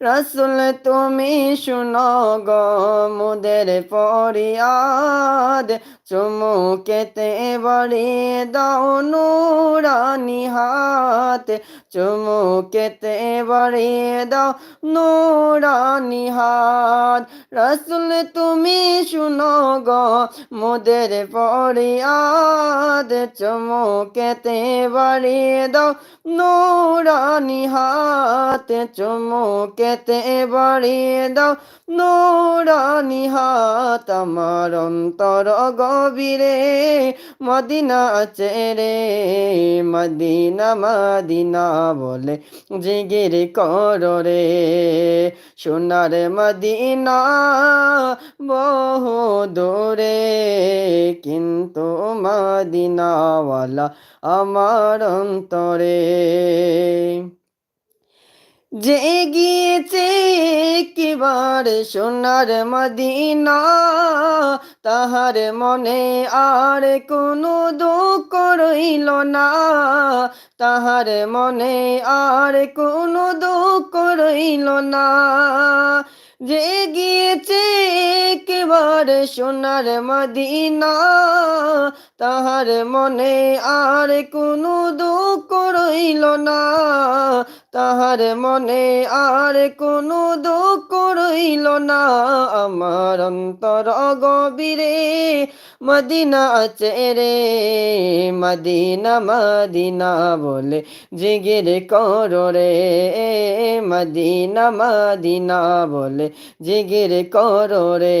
রসুল, তুমি শুনো গো মুদের পরিয়াদ চুমুকেতে বাড়িয়ে দাও নুরানি হাত। চুমুকেতে বাড়িয়ে দাও নুরানি হাত। রসুল, তুমি শুনো গো মুদের পরিয়াদ চুমুকেতে বাড়িয়ে দাও নুরানি হাত। চুমুকেতে বাড়িয়ে দাও। নুরানি হাত আমার অন্তর গভীরে, মদিনা চেরে মদিনা মদিনা বলে জিগির কর রে। সোনার মদিনা বহু দূরে, কিন্তু মদিনাওয়ালা আমার অন্তরে। যে গিয়েছে কিবার সোনার মদিনা, তাহার মনে আর কোনো দুঃখ রইল না। তাহার মনে আর কোনো দুঃখ রইল না। যে গিয়েছে একবার সোনার মদিনা, তাহার মনে আর কোনো দুঃখ রইল না। তাহার মনে আর কোনো দুঃখ রইল না। আমার অন্তর গভীরে মদিনা চেরে মদিনা মদিনা বলে জিগির কর রে। মদিনা মদিনা বলে জিগির কর রে।